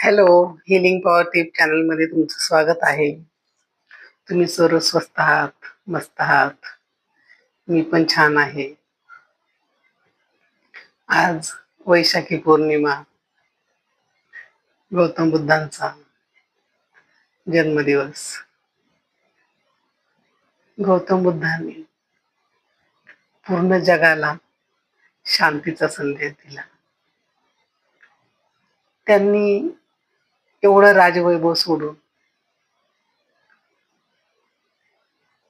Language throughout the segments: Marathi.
हॅलो हिलिंग पॉवर टिप चॅनलमध्ये तुमचं स्वागत आहे. तुम्ही सर्व स्वस्त आहात मस्त आहात. मी पण छान आहे. आज वैशाखी पौर्णिमा गौतम बुद्धांचा जन्मदिवस. गौतम बुद्धांनी पूर्ण जगाला शांतीचा संदेश दिला. त्यांनी एवढं राजवैभव सोडून.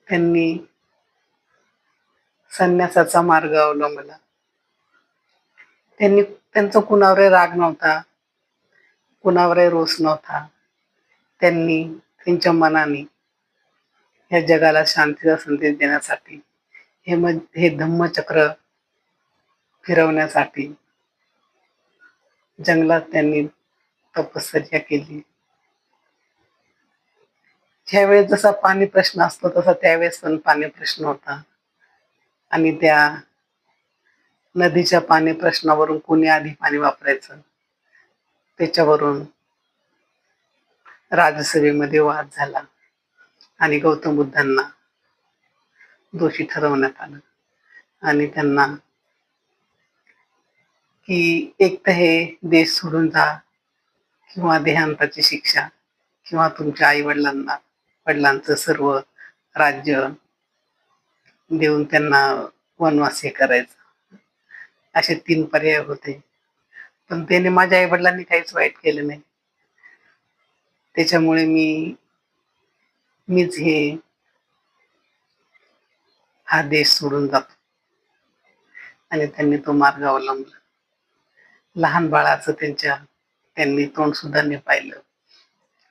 त्यांनी संन्यासाचा मार्ग अवलंबला. त्यांनी त्यांचा कुणावरही राग नव्हता. कुणावरही रोष नव्हता. त्यांनी त्यांच्या मनाने या जगाला शांतीचा संदेश देण्यासाठी हे मग हे धम्मचक्र फिरवण्यासाठी जंगलात त्यांनी तपश्चर्या केली. ज्यावेळेस जसा पाणी प्रश्न असतो तसा त्यावेळेस पण पाणी प्रश्न होता. आणि त्या नदीच्या पाणी प्रश्नावरून कोणी आधी पाणी वापरायचं? त्याच्यावरून राजसभेमध्ये वाद झाला आणि गौतम बुद्धांना दोषी ठरवण्यात आलं. आणि त्यांना की एक तर हे देश सोडून जा किंवा देहांताची शिक्षा किंवा तुमच्या आई वडिलांना वडिलांचं सर्व राज्य देऊन त्यांना वनवास हे करायचं. असे तीन पर्याय होते. पण त्याने माझ्या आई वडिलांनी काहीच वाईट केलं नाही. त्याच्यामुळे मी मीच हे हा देश सोडून जातो. आणि त्यांनी तो मार्ग अवलंबला. लहान बाळाचं त्यांच्या त्यांनी तोंड सुद्धा मी पाहिलं.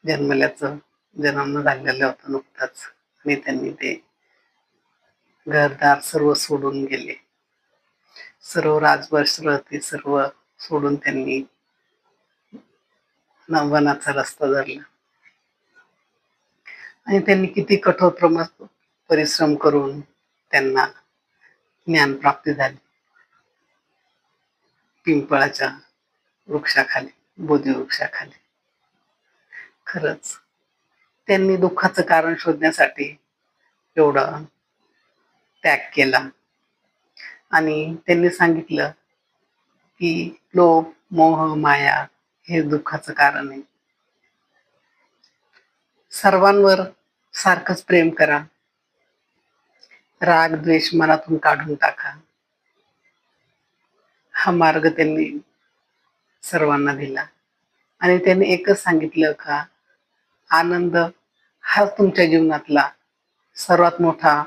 जन्मल्याचं जन्म झालेलं होतं नुकताच. आणि त्यांनी ते घरदार सर्व सोडून गेले. सर्व राजभर ते सर्व सोडून त्यांनी नवनाचा रस्ता धरला. आणि त्यांनी किती कठोर प्रम परिश्रम करून त्यांना ज्ञान प्राप्ती झाली. पिंपळाच्या वृक्षाखाली. बोधी वृक्षाखाली खरंच त्यांनी दुःखाचं कारण शोधण्यासाठी एवढं त्याग केला. आणि त्यांनी सांगितलं की लोभ मोह माया हे दुःखाचं कारण आहे. सर्वांवर सारखंच प्रेम करा. राग द्वेष मनातून काढून टाका. हा मार्ग त्यांनी सर्वांना दिला. आणि त्यांनी एकच सांगितलं का आनंद हा तुमच्या जीवनातला सर्वात मोठा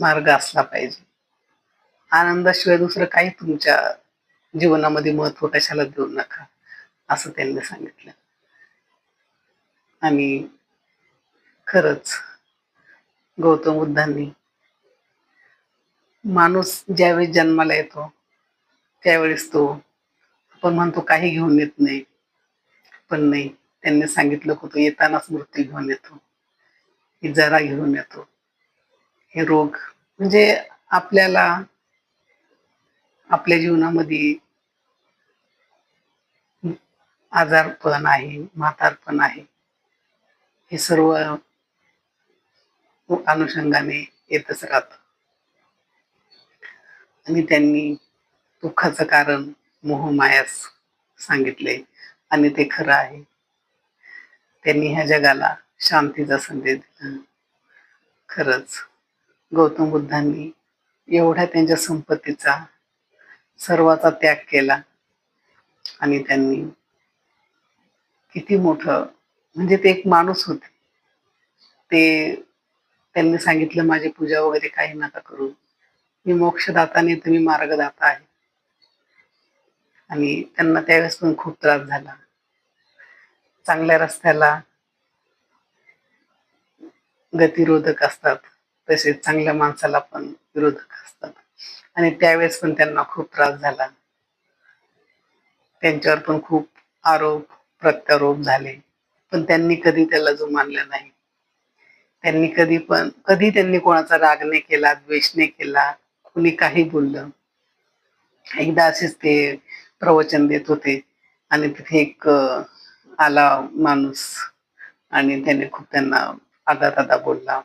मार्ग असला पाहिजे. आनंदाशिवाय दुसरं काही तुमच्या जीवनामध्ये महत्त्व कशाला देऊ नका असं त्यांनी सांगितलं. आणि खरंच गौतम बुद्धांनी माणूस ज्यावेळेस जन्माला येतो त्यावेळेस तो आपण म्हणतो काही घेऊन येत नाही. पण नाही त्यांनी सांगितलं होतं येतानाच मृत्यू घेऊन येतो. ही जरा घेऊन येतो. हे रोग म्हणजे आपल्याला आपल्या जीवनामध्ये आजारपण आहे म्हातारपण आहे. हे सर्व अनुषंगाने येतच राहत. आणि त्यांनी दुःखाचं कारण मोहमायास सांगितले आणि ते खरं आहे. त्यांनी ह्या जगाला शांतीचा संदेश दिला. खरंच गौतम बुद्धांनी एवढ्या त्यांच्या संपत्तीचा सर्वाचा त्याग केला आणि त्यांनी किती मोठं म्हणजे ते एक माणूस होते. ते त्यांनी सांगितलं माझी पूजा वगैरे काही नका करू. मी मोक्षदाता नाही तुम्ही मार्गदाता आहे. आणि त्यांना त्यावेळेस पण खूप त्रास झाला. चांगल्या रस्त्याला गतिरोधक असतात तसेच चांगल्या माणसाला पण विरोधक असतात. आणि त्यावेळेस पण त्यांना खूप त्रास झाला. त्यांच्यावर पण खूप आरोप प्रत्यारोप झाले. पण त्यांनी कधी त्याला जो मानला नाही. त्यांनी कधी पण कधी त्यांनी कोणाचा राग नाही केला द्वेष नाही केला कुणी काही बोललं. एकदा असेच ते प्रवचन देत होते. आणि तिथे एक आला माणूस आणि त्याने खूप त्यांना आदा तादा बोलला.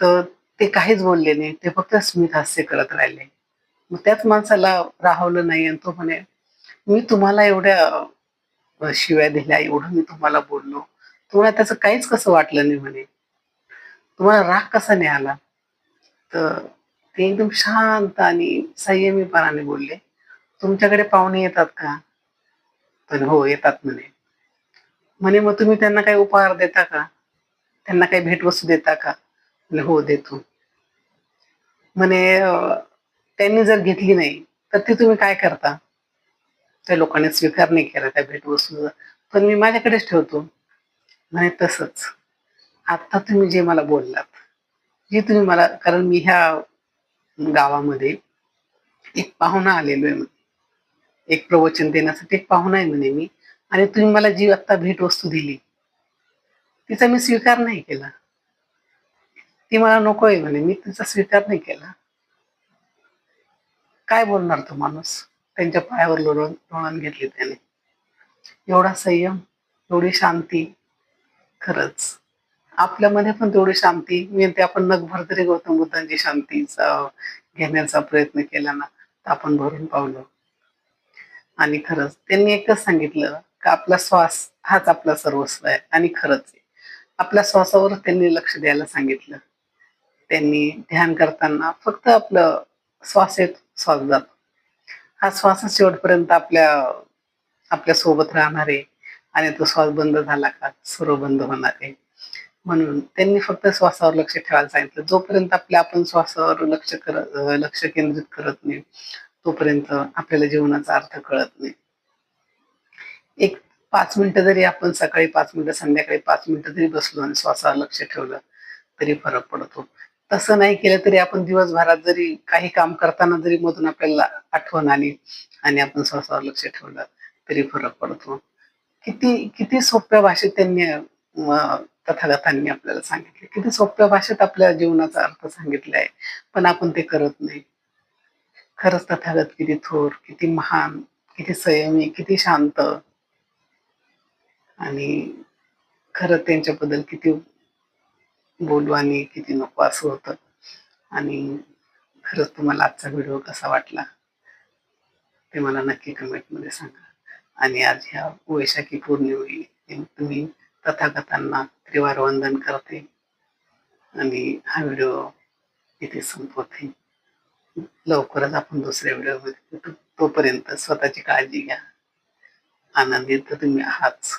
तर ते काहीच बोलले नाही. ते फक्त स्मित हास्य करत राहिले. मग त्याच माणसाला राहवलं नाही आणि तो म्हणे मी तुम्हाला एवढ्या शिव्या दिल्या एवढं मी तुम्हाला बोललो. तुम्हाला त्याचं काहीच कसं वाटलं नाही म्हणे. तुम्हाला राग कसा नाही आला? तर ते एकदम शांत आणि संयमीपणाने बोलले. तुमच्याकडे पाहुणे येतात का? तर हो येतात म्हणे. म्हणे मग तुम्ही त्यांना काही उपहार देता का? त्यांना काही भेटवस्तू देता का? म्हणे हो देतो. म्हणे त्यांनी जर घेतली नाही तर ती तुम्ही काय करता? त्या लोकांनी स्वीकार नाही केला त्या भेटवस्तूचा. पण मी माझ्याकडेच ठेवतो. म्हणे तसंच. आता तुम्ही जे मला बोललात जे तुम्ही मला कारण मी ह्या गावामध्ये एक पाहुणा आलेलो आहे. म्हणे. एक प्रवचन देण्यासाठी एक पाहुणा आहे म्हणे मी. आणि तुम्ही मला जी आत्ता भेटवस्तू दिली तिचा मी स्वीकार नाही केला. ती मला नको आहे म्हणे मी तिचा स्वीकार नाही केला. काय बोलणार तो माणूस? त्यांच्या पायावर लोळण लोळण घेतली त्याने. एवढा संयम एवढी शांती खरंच. आपल्यामध्ये पण तेवढी शांती. मी ते आपण नगभर तरी गौतम बुद्धांची शांतीचा घेण्याचा प्रयत्न केला ना तर आपण भरून पावलो आणि खरंच त्यांनी एकच सांगितलं का आपला श्वास हाच आपला सर्वस्व आहे आणि खरंच आहे. आपल्या श्वासावर त्यांनी लक्ष द्यायला सांगितलं. त्यांनी ध्यान करताना फक्त आपलं श्वास येत श्वास जातो हा श्वास शेवटपर्यंत आपल्या आपल्यासोबत राहणार आहे आणि तो श्वास बंद झाला का सर्व बंद होणार आहे. म्हणून त्यांनी फक्त श्वासावर लक्ष ठेवायला सांगितलं. जोपर्यंत आपल्या आपण श्वासावर लक्ष करत लक्ष केंद्रित करत नाही तोपर्यंत आपल्याला जीवनाचा अर्थ कळत नाही. एक पाच मिनिटं जरी आपण सकाळी पाच मिनिटं संध्याकाळी पाच मिनिटं जरी बसलो आणि श्वासावर लक्ष ठेवलं तरी फरक पडतो. तसं नाही केलं तरी आपण दिवसभरात जरी काही काम करताना जरी मधून आपल्याला आठवण आली आणि आपण श्वासावर लक्ष ठेवलं तरी फरक पडतो. किती किती सोप्या भाषेत त्यांनी तथागतांनी आपल्याला सांगितले. किती सोप्या भाषेत आपल्या जीवनाचा अर्थ सांगितला आहे पण आपण ते करत नाही. खरंच तथागत किती थोर किती महान किती संयमी किती शांत. आणि खरं त्यांच्याबद्दल किती बोलू आणि किती नको असं होतं. आणि खरंच तुम्हाला आजचा व्हिडिओ कसा वाटला ते मला नक्की कमेंटमध्ये सांगा. आणि आज ह्या वैशाखी पौर्णिमेनिमित्त तुम्ही तथागतांना त्रिवार वंदन करते. आणि हा व्हिडिओ इथे संपवते. लवकरच आपण दुसऱ्या व्हिडिओमध्ये भेटू. तोपर्यंत स्वतःची काळजी घ्या. आनंदित तर तुम्ही आहात.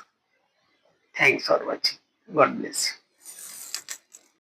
Thanks for watching God bless you